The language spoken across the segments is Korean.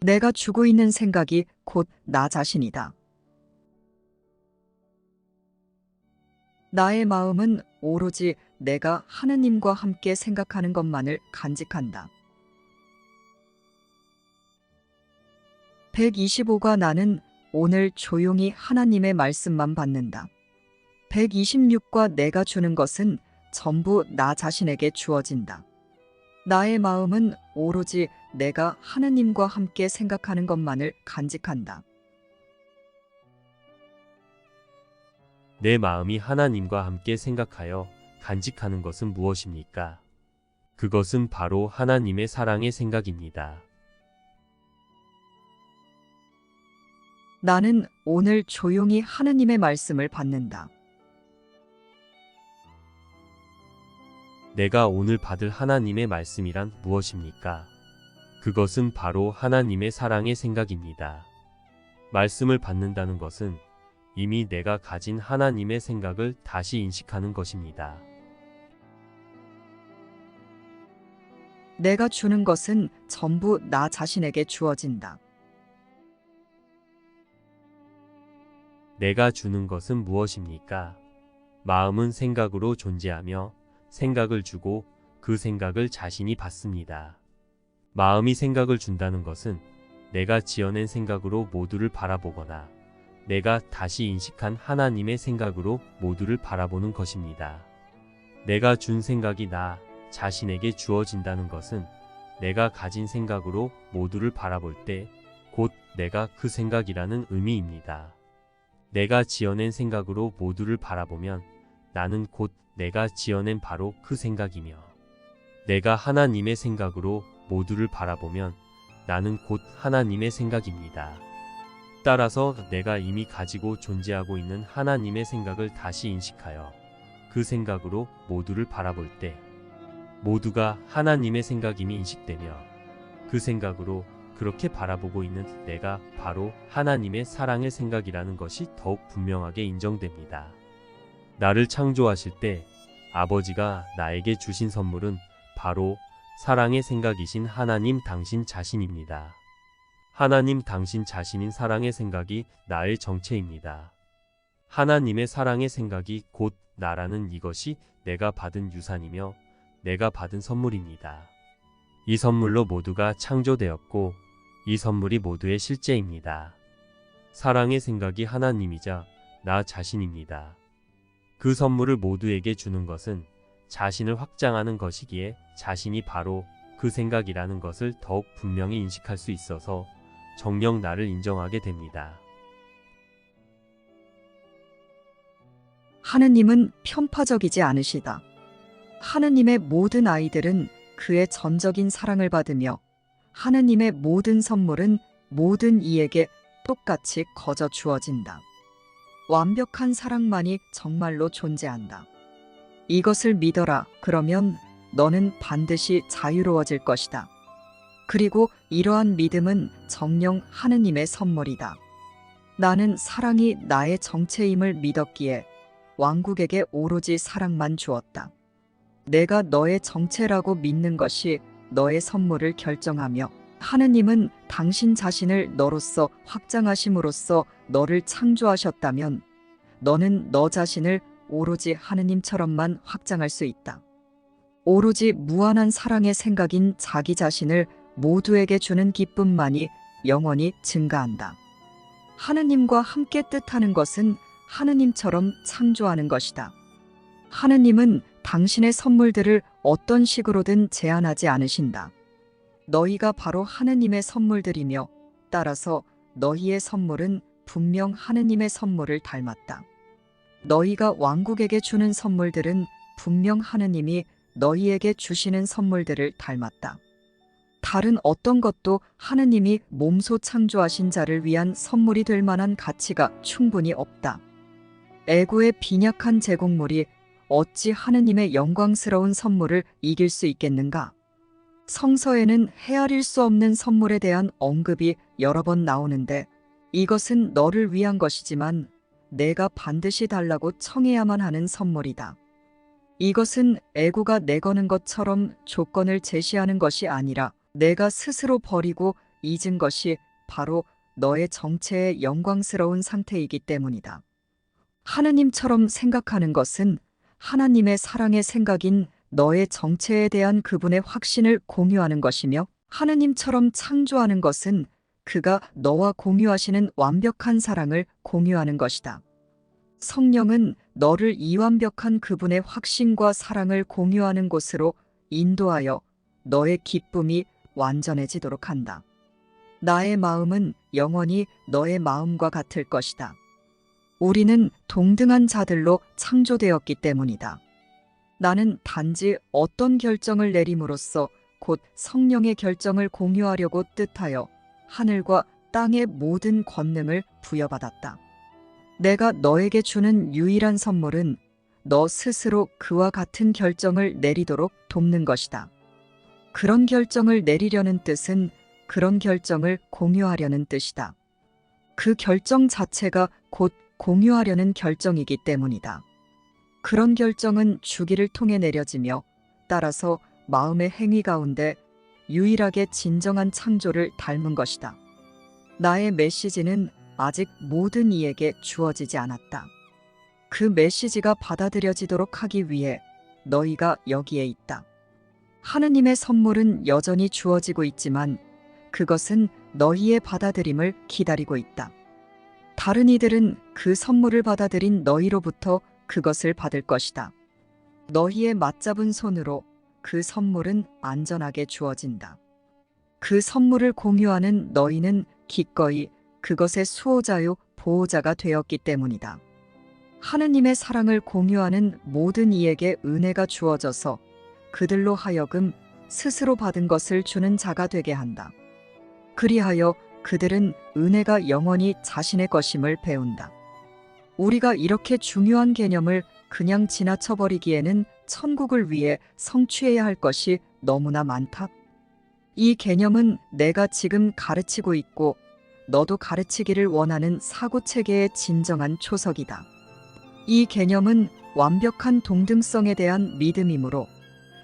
내가 주고 있는 생각이 곧 나 자신이다. 나의 마음은 오로지 내가 하느님과 함께 생각하는 것만을 간직한다. 125가 나는 오늘 조용히 하나님의 말씀만 받는다. 126과 내가 주는 것은 전부 나 자신에게 주어진다. 나의 마음은 오로지 내가 하느님과 함께 생각하는 것만을 간직한다. 내 마음이 하나님과 함께 생각하여 간직하는 것은 무엇입니까? 그것은 바로 하나님의 사랑의 생각입니다. 나는 오늘 조용히 하느님의 말씀을 받는다. 내가 오늘 받을 하나님의 말씀이란 무엇입니까? 그것은 바로 하나님의 사랑의 생각입니다. 말씀을 받는다는 것은 이미 내가 가진 하나님의 생각을 다시 인식하는 것입니다. 내가 주는 것은 전부 나 자신에게 주어진다. 내가 주는 것은 무엇입니까? 마음은 생각으로 존재하며 생각을 주고 그 생각을 자신이 받습니다. 마음이 생각을 준다는 것은 내가 지어낸 생각으로 모두를 바라보거나 내가 다시 인식한 하나님의 생각으로 모두를 바라보는 것입니다. 내가 준 생각이 나 자신에게 주어진다는 것은 내가 가진 생각으로 모두를 바라볼 때 곧 내가 그 생각이라는 의미입니다. 내가 지어낸 생각으로 모두를 바라보면 나는 곧 내가 지어낸 바로 그 생각이며 내가 하나님의 생각으로 모두를 바라보면 나는 곧 하나님의 생각입니다. 따라서 내가 이미 가지고 존재하고 있는 하나님의 생각을 다시 인식하여 그 생각으로 모두를 바라볼 때 모두가 하나님의 생각임이 인식되며 그 생각으로 그렇게 바라보고 있는 내가 바로 하나님의 사랑의 생각이라는 것이 더욱 분명하게 인정됩니다. 나를 창조하실 때 아버지가 나에게 주신 선물은 바로 사랑의 생각이신 하나님 당신 자신입니다. 하나님 당신 자신인 사랑의 생각이 나의 정체입니다. 하나님의 사랑의 생각이 곧 나라는 이것이 내가 받은 유산이며 내가 받은 선물입니다. 이 선물로 모두가 창조되었고 이 선물이 모두의 실제입니다. 사랑의 생각이 하나님이자 나 자신입니다. 그 선물을 모두에게 주는 것은 자신을 확장하는 것이기에 자신이 바로 그 생각이라는 것을 더욱 분명히 인식할 수 있어서 정녕 나를 인정하게 됩니다. 하느님은 편파적이지 않으시다. 하느님의 모든 아이들은 그의 전적인 사랑을 받으며 하느님의 모든 선물은 모든 이에게 똑같이 거저 주어진다. 완벽한 사랑만이 정말로 존재한다. 이것을 믿어라. 그러면 너는 반드시 자유로워질 것이다. 그리고 이러한 믿음은 정령 하느님의 선물이다. 나는 사랑이 나의 정체임을 믿었기에 왕국에게 오로지 사랑만 주었다. 내가 너의 정체라고 믿는 것이 너의 선물을 결정하며 하느님은 당신 자신을 너로서 확장하심으로써 너를 창조하셨다면 너는 너 자신을 오로지 하느님처럼만 확장할 수 있다. 오로지 무한한 사랑의 생각인 자기 자신을 모두에게 주는 기쁨만이 영원히 증가한다. 하느님과 함께 뜻하는 것은 하느님처럼 창조하는 것이다. 하느님은 당신의 선물들을 어떤 식으로든 제한하지 않으신다. 너희가 바로 하느님의 선물들이며 따라서 너희의 선물은 분명 하느님의 선물을 닮았다. 너희가 왕국에게 주는 선물들은 분명 하느님이 너희에게 주시는 선물들을 닮았다. 다른 어떤 것도 하느님이 몸소 창조하신 자를 위한 선물이 될 만한 가치가 충분히 없다. 애고의 빈약한 제공물이 어찌 하느님의 영광스러운 선물을 이길 수 있겠는가? 성서에는 헤아릴 수 없는 선물에 대한 언급이 여러 번 나오는데 이것은 너를 위한 것이지만 내가 반드시 달라고 청해야만 하는 선물이다. 이것은 애고가 내거는 것처럼 조건을 제시하는 것이 아니라 내가 스스로 버리고 잊은 것이 바로 너의 정체의 영광스러운 상태이기 때문이다. 하느님처럼 생각하는 것은 하나님의 사랑의 생각인 너의 정체에 대한 그분의 확신을 공유하는 것이며 하느님처럼 창조하는 것은 그가 너와 공유하시는 완벽한 사랑을 공유하는 것이다. 성령은 너를 이 완벽한 그분의 확신과 사랑을 공유하는 곳으로 인도하여 너의 기쁨이 완전해지도록 한다. 나의 마음은 영원히 너의 마음과 같을 것이다. 우리는 동등한 자들로 창조되었기 때문이다. 나는 단지 어떤 결정을 내림으로써 곧 성령의 결정을 공유하려고 뜻하여 하늘과 땅의 모든 권능을 부여받았다. 내가 너에게 주는 유일한 선물은 너 스스로 그와 같은 결정을 내리도록 돕는 것이다. 그런 결정을 내리려는 뜻은 그런 결정을 공유하려는 뜻이다. 그 결정 자체가 곧 공유하려는 결정이기 때문이다. 그런 결정은 주기를 통해 내려지며 따라서 마음의 행위 가운데 유일하게 진정한 창조를 닮은 것이다. 나의 메시지는 아직 모든 이에게 주어지지 않았다. 그 메시지가 받아들여지도록 하기 위해 너희가 여기에 있다. 하느님의 선물은 여전히 주어지고 있지만 그것은 너희의 받아들임을 기다리고 있다. 다른 이들은 그 선물을 받아들인 너희로부터 그것을 받을 것이다. 너희의 맞잡은 손으로 그 선물은 안전하게 주어진다. 그 선물을 공유하는 너희는 기꺼이 그것의 수호자요 보호자가 되었기 때문이다. 하느님의 사랑을 공유하는 모든 이에게 은혜가 주어져서 그들로 하여금 스스로 받은 것을 주는 자가 되게 한다. 그리하여 그들은 은혜가 영원히 자신의 것임을 배운다. 우리가 이렇게 중요한 개념을 그냥 지나쳐버리기에는 천국을 위해 성취해야 할 것이 너무나 많다. 이 개념은 내가 지금 가르치고 있고 너도 가르치기를 원하는 사고 체계의 진정한 초석이다. 이 개념은 완벽한 동등성에 대한 믿음이므로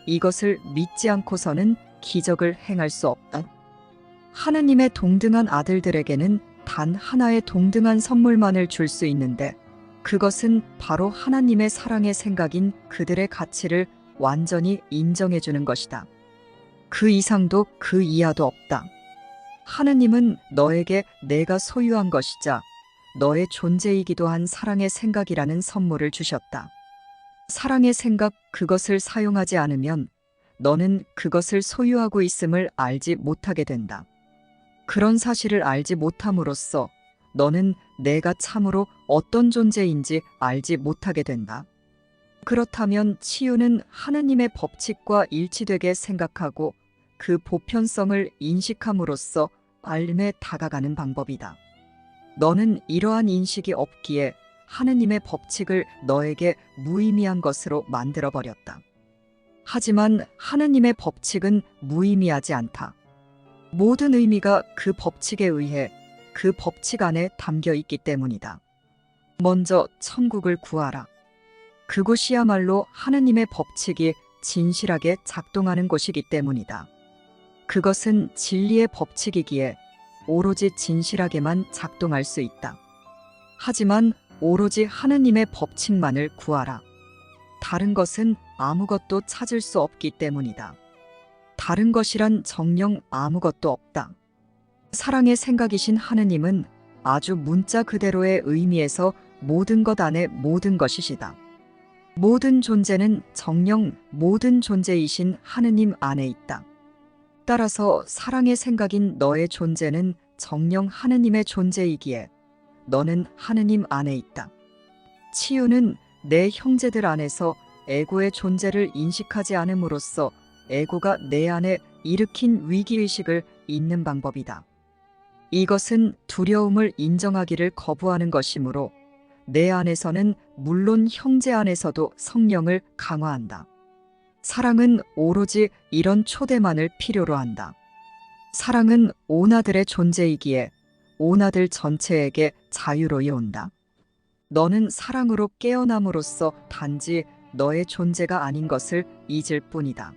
이것을 믿지 않고서는 기적을 행할 수 없다. 하느님의 동등한 아들들에게는 단 하나의 동등한 선물만을 줄 수 있는데 그것은 바로 하나님의 사랑의 생각인 그들의 가치를 완전히 인정해 주는 것이다. 그 이상도 그 이하도 없다. 하느님은 너에게 내가 소유한 것이자 너의 존재이기도 한 사랑의 생각이라는 선물을 주셨다. 사랑의 생각 그것을 사용하지 않으면 너는 그것을 소유하고 있음을 알지 못하게 된다. 그런 사실을 알지 못함으로써 너는 내가 참으로 어떤 존재인지 알지 못하게 된다. 그렇다면 치유는 하느님의 법칙과 일치되게 생각하고 그 보편성을 인식함으로써 알림에 다가가는 방법이다. 너는 이러한 인식이 없기에 하느님의 법칙을 너에게 무의미한 것으로 만들어 버렸다. 하지만 하느님의 법칙은 무의미하지 않다. 모든 의미가 그 법칙에 의해 그 법칙 안에 담겨 있기 때문이다. 먼저 천국을 구하라. 그곳이야말로 하느님의 법칙이 진실하게 작동하는 곳이기 때문이다. 그것은 진리의 법칙이기에 오로지 진실하게만 작동할 수 있다. 하지만 오로지 하느님의 법칙만을 구하라. 다른 것은 아무것도 찾을 수 없기 때문이다. 다른 것이란 정령 아무것도 없다. 사랑의 생각이신 하느님은 아주 문자 그대로의 의미에서 모든 것 안에 모든 것이시다. 모든 존재는 정령 모든 존재이신 하느님 안에 있다. 따라서 사랑의 생각인 너의 존재는 정령 하느님의 존재이기에 너는 하느님 안에 있다. 치유는 내 형제들 안에서 에고의 존재를 인식하지 않음으로써 에고가 내 안에 일으킨 위기의식을 잊는 방법이다. 이것은 두려움을 인정하기를 거부하는 것이므로 내 안에서는 물론 형제 안에서도 성령을 강화한다. 사랑은 오로지 이런 초대만을 필요로 한다. 사랑은 오나들의 존재이기에 오나들 전체에게 자유로이 온다. 너는 사랑으로 깨어남으로써 단지 너의 존재가 아닌 것을 잊을 뿐이다.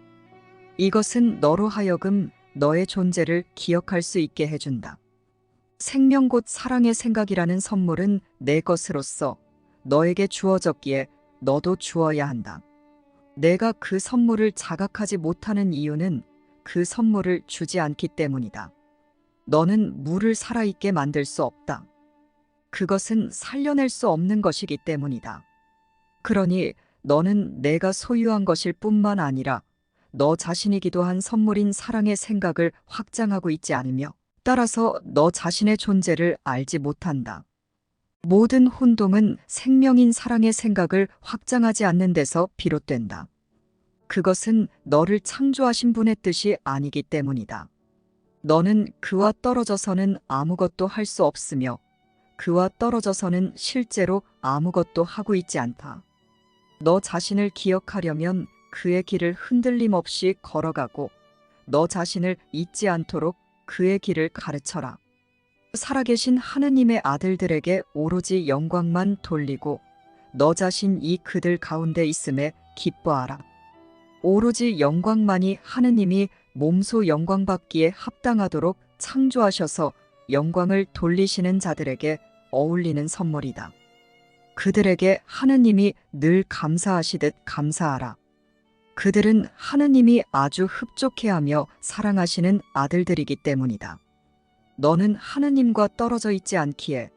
이것은 너로 하여금 너의 존재를 기억할 수 있게 해준다. 생명 곧 사랑의 생각이라는 선물은 내 것으로서 너에게 주어졌기에 너도 주어야 한다. 내가 그 선물을 자각하지 못하는 이유는 그 선물을 주지 않기 때문이다. 너는 물을 살아있게 만들 수 없다. 그것은 살려낼 수 없는 것이기 때문이다. 그러니 너는 내가 소유한 것일 뿐만 아니라 너 자신이기도 한 선물인 사랑의 생각을 확장하고 있지 않으며 따라서 너 자신의 존재를 알지 못한다. 모든 혼동은 생명인 사랑의 생각을 확장하지 않는 데서 비롯된다. 그것은 너를 창조하신 분의 뜻이 아니기 때문이다. 너는 그와 떨어져서는 아무것도 할 수 없으며 그와 떨어져서는 실제로 아무것도 하고 있지 않다. 너 자신을 기억하려면 그의 길을 흔들림 없이 걸어가고 너 자신을 잊지 않도록 그의 길을 가르쳐라. 살아계신 하느님의 아들들에게 오로지 영광만 돌리고 너 자신 이 그들 가운데 있음에 기뻐하라. 오로지 영광만이 하느님이 몸소 영광받기에 합당하도록 창조하셔서 영광을 돌리시는 자들에게 어울리는 선물이다. 그들에게 하느님이 늘 감사하시듯 감사하라. 그들은 하느님이 아주 흡족해하며 사랑하시는 아들들이기 때문이다. 너는 하느님과 떨어져 있지 않기에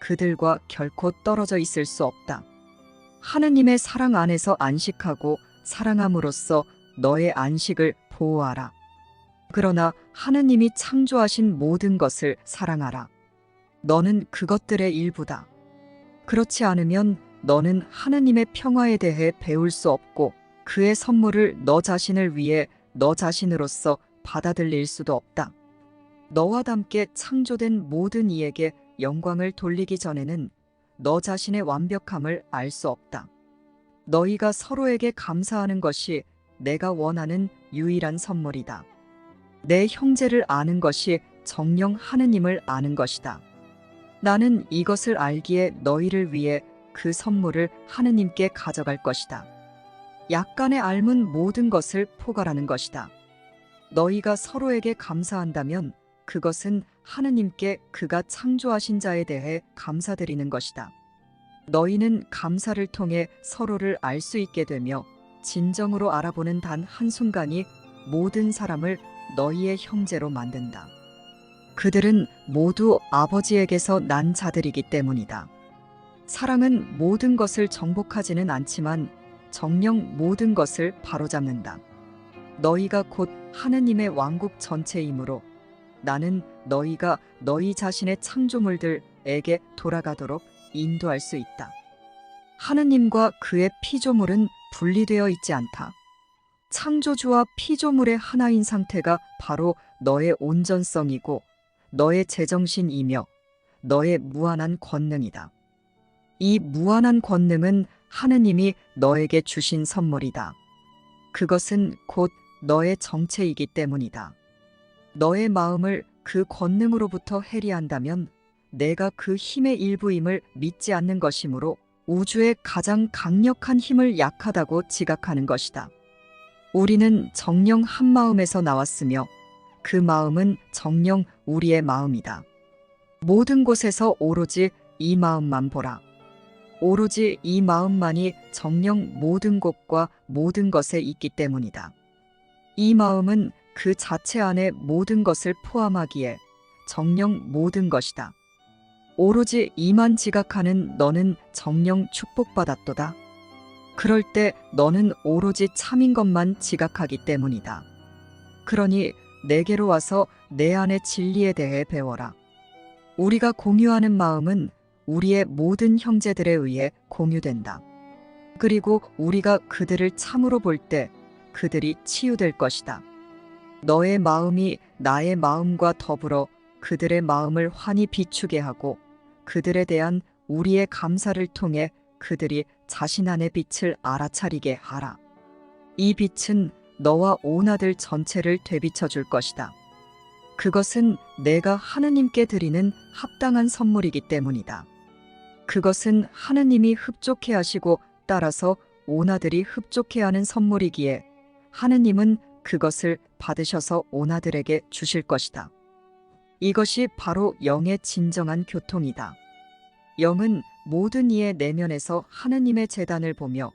그들과 결코 떨어져 있을 수 없다. 하느님의 사랑 안에서 안식하고 사랑함으로써 너의 안식을 보호하라. 그러나 하느님이 창조하신 모든 것을 사랑하라. 너는 그것들의 일부다. 그렇지 않으면 너는 하느님의 평화에 대해 배울 수 없고 그의 선물을 너 자신을 위해 너 자신으로서 받아들일 수도 없다. 너와 함께 창조된 모든 이에게 영광을 돌리기 전에는 너 자신의 완벽함을 알 수 없다. 너희가 서로에게 감사하는 것이 내가 원하는 유일한 선물이다. 내 형제를 아는 것이 정령 하느님을 아는 것이다. 나는 이것을 알기에 너희를 위해 그 선물을 하느님께 가져갈 것이다. 약간의 알문 모든 것을 포괄하는 것이다. 너희가 서로에게 감사한다면 그것은 하느님께 그가 창조하신 자에 대해 감사드리는 것이다. 너희는 감사를 통해 서로를 알 수 있게 되며 진정으로 알아보는 단 한순간이 모든 사람을 너희의 형제로 만든다. 그들은 모두 아버지에게서 난 자들이기 때문이다. 사랑은 모든 것을 정복하지는 않지만 정령 모든 것을 바로잡는다. 너희가 곧 하느님의 왕국 전체이므로 나는 너희가 너희 자신의 창조물들에게 돌아가도록 인도할 수 있다. 하느님과 그의 피조물은 분리되어 있지 않다. 창조주와 피조물의 하나인 상태가 바로 너의 온전성이고 너의 제정신이며 너의 무한한 권능이다. 이 무한한 권능은 하느님이 너에게 주신 선물이다. 그것은 곧 너의 정체이기 때문이다. 너의 마음을 그 권능으로부터 해리한다면 내가 그 힘의 일부임을 믿지 않는 것이므로 우주의 가장 강력한 힘을 약하다고 지각하는 것이다. 우리는 정령 한 마음에서 나왔으며 그 마음은 정령 우리의 마음이다. 모든 곳에서 오로지 이 마음만 보라. 오로지 이 마음만이 정령 모든 곳과 모든 것에 있기 때문이다. 이 마음은 그 자체 안에 모든 것을 포함하기에 정령 모든 것이다. 오로지 이만 지각하는 너는 정령 축복받았도다. 그럴 때 너는 오로지 참인 것만 지각하기 때문이다. 그러니 내게로 와서 내 안의 진리에 대해 배워라. 우리가 공유하는 마음은 우리의 모든 형제들에 의해 공유된다. 그리고 우리가 그들을 참으로 볼 때 그들이 치유될 것이다. 너의 마음이 나의 마음과 더불어 그들의 마음을 환히 비추게 하고 그들에 대한 우리의 감사를 통해 그들이 자신 안의 빛을 알아차리게 하라. 이 빛은 너와 온 아들 전체를 되비쳐 줄 것이다. 그것은 내가 하느님께 드리는 합당한 선물이기 때문이다. 그것은 하느님이 흡족해 하시고 따라서 온 아들이 흡족해 하는 선물이기에 하느님은 그것을 받으셔서 오나들에게 주실 것이다. 이것이 바로 영의 진정한 교통이다. 영은 모든 이의 내면에서 하느님의 재단을 보며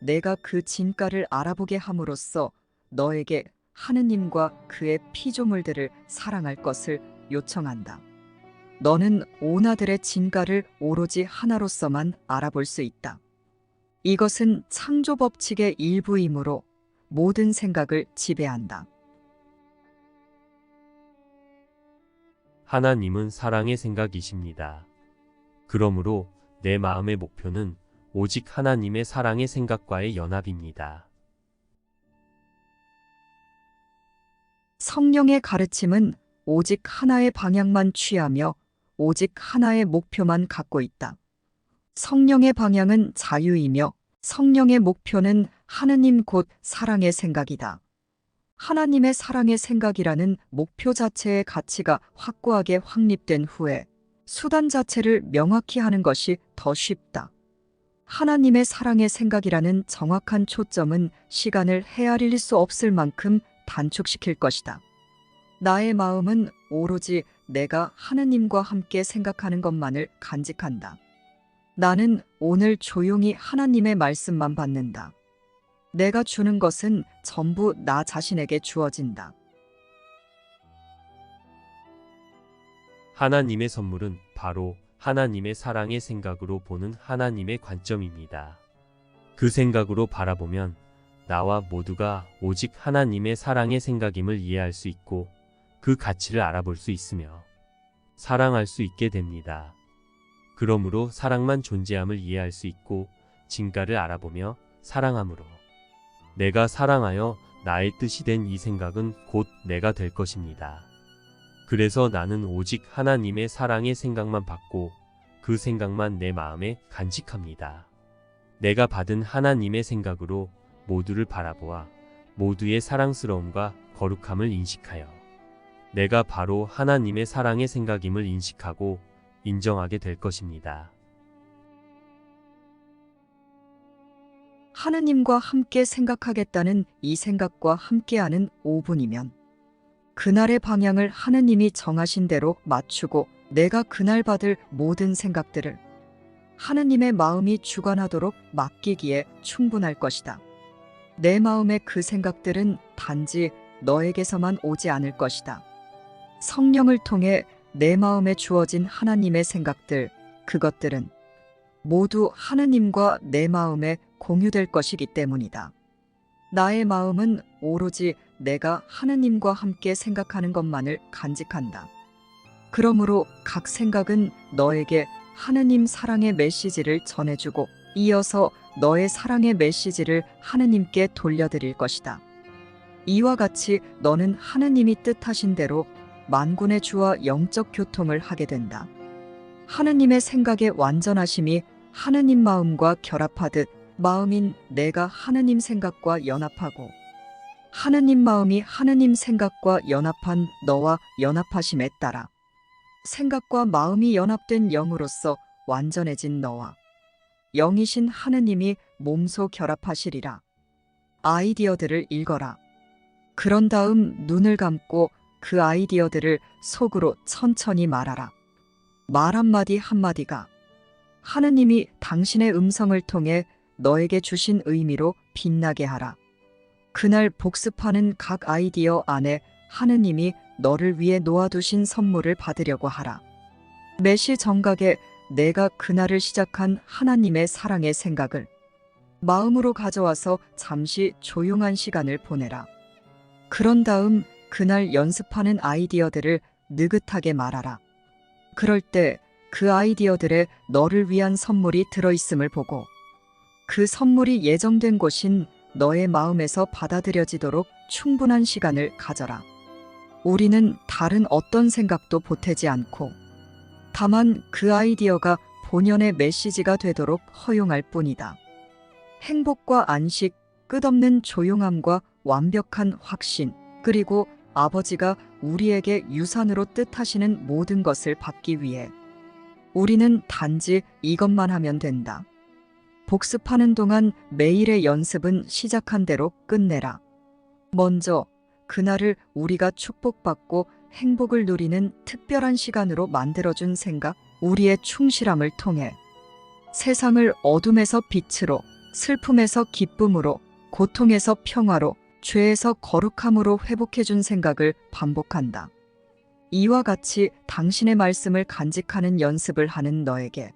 내가 그 진가를 알아보게 함으로써 너에게 하느님과 그의 피조물들을 사랑할 것을 요청한다. 너는 오나들의 진가를 오로지 하나로서만 알아볼 수 있다. 이것은 창조 법칙의 일부이므로 모든 생각을 지배한다. 하나님은 사랑의 생각이십니다. 그러므로 내 마음의 목표는 오직 하나님의 사랑의 생각과의 연합입니다. 성령의 가르침은 오직 하나의 방향만 취하며 오직 하나의 목표만 갖고 있다. 성령의 방향은 자유이며 성령의 목표는 하느님 곧 사랑의 생각이다. 하나님의 사랑의 생각이라는 목표 자체의 가치가 확고하게 확립된 후에 수단 자체를 명확히 하는 것이 더 쉽다. 하나님의 사랑의 생각이라는 정확한 초점은 시간을 헤아릴 수 없을 만큼 단축시킬 것이다. 나의 마음은 오로지 내가 하느님과 함께 생각하는 것만을 간직한다. 나는 오늘 조용히 하나님의 말씀만 받는다. 내가 주는 것은 전부 나 자신에게 주어진다. 하나님의 선물은 바로 하나님의 사랑의 생각으로 보는 하나님의 관점입니다. 그 생각으로 바라보면 나와 모두가 오직 하나님의 사랑의 생각임을 이해할 수 있고 그 가치를 알아볼 수 있으며 사랑할 수 있게 됩니다. 그러므로 사랑만 존재함을 이해할 수 있고 진가를 알아보며 사랑함으로 내가 사랑하여 나의 뜻이 된 이 생각은 곧 내가 될 것입니다. 그래서 나는 오직 하나님의 사랑의 생각만 받고 그 생각만 내 마음에 간직합니다. 내가 받은 하나님의 생각으로 모두를 바라보아 모두의 사랑스러움과 거룩함을 인식하여 내가 바로 하나님의 사랑의 생각임을 인식하고 인정하게 될 것입니다. 하느님과 함께 생각하겠다는 이 생각과 함께하는 5분이면 그날의 방향을 하느님이 정하신 대로 맞추고 내가 그날 받을 모든 생각들을 하느님의 마음이 주관하도록 맡기기에 충분할 것이다. 내 마음의 그 생각들은 단지 너에게서만 오지 않을 것이다. 성령을 통해 내 마음에 주어진 하나님의 생각들, 그것들은 모두 하느님과 내 마음에 공유될 것이기 때문이다. 나의 마음은 오로지 내가 하느님과 함께 생각하는 것만을 간직한다. 그러므로 각 생각은 너에게 하느님 사랑의 메시지를 전해주고 이어서 너의 사랑의 메시지를 하느님께 돌려드릴 것이다. 이와 같이 너는 하느님이 뜻하신 대로 만군의 주와 영적 교통을 하게 된다. 하느님의 생각의 완전하심이 하느님 마음과 결합하듯 마음인 내가 하느님 생각과 연합하고 하느님 마음이 하느님 생각과 연합한 너와 연합하심에 따라 생각과 마음이 연합된 영으로서 완전해진 너와 영이신 하느님이 몸소 결합하시리라. 아이디어들을 읽어라. 그런 다음 눈을 감고 그 아이디어들을 속으로 천천히 말하라. 말 한마디 한마디가 하느님이 당신의 음성을 통해 너에게 주신 의미로 빛나게 하라. 그날 복습하는 각 아이디어 안에 하느님이 너를 위해 놓아두신 선물을 받으려고 하라. 매시 정각에 내가 그날을 시작한 하나님의 사랑의 생각을 마음으로 가져와서 잠시 조용한 시간을 보내라. 그런 다음 그날 연습하는 아이디어들을 느긋하게 말하라. 그럴 때 그 아이디어들에 너를 위한 선물이 들어있음을 보고 그 선물이 예정된 곳인 너의 마음에서 받아들여지도록 충분한 시간을 가져라. 우리는 다른 어떤 생각도 보태지 않고 다만 그 아이디어가 본연의 메시지가 되도록 허용할 뿐이다. 행복과 안식, 끝없는 조용함과 완벽한 확신, 그리고 아버지가 우리에게 유산으로 뜻하시는 모든 것을 받기 위해 우리는 단지 이것만 하면 된다. 복습하는 동안 매일의 연습은 시작한 대로 끝내라. 먼저 그날을 우리가 축복받고 행복을 누리는 특별한 시간으로 만들어준 생각, 우리의 충실함을 통해 세상을 어둠에서 빛으로, 슬픔에서 기쁨으로, 고통에서 평화로, 죄에서 거룩함으로 회복해준 생각을 반복한다. 이와 같이 당신의 말씀을 간직하는 연습을 하는 너에게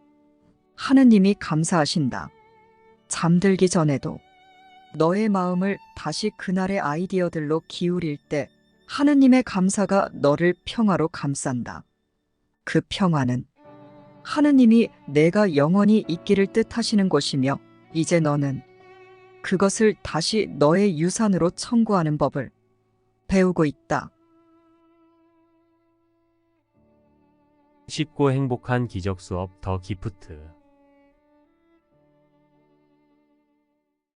하느님이 감사하신다. 잠들기 전에도 너의 마음을 다시 그날의 아이디어들로 기울일 때 하느님의 감사가 너를 평화로 감싼다. 그 평화는 하느님이 내가 영원히 있기를 뜻하시는 것이며 이제 너는 그것을 다시 너의 유산으로 청구하는 법을 배우고 있다. 쉽고 행복한 기적 수업 더 기프트.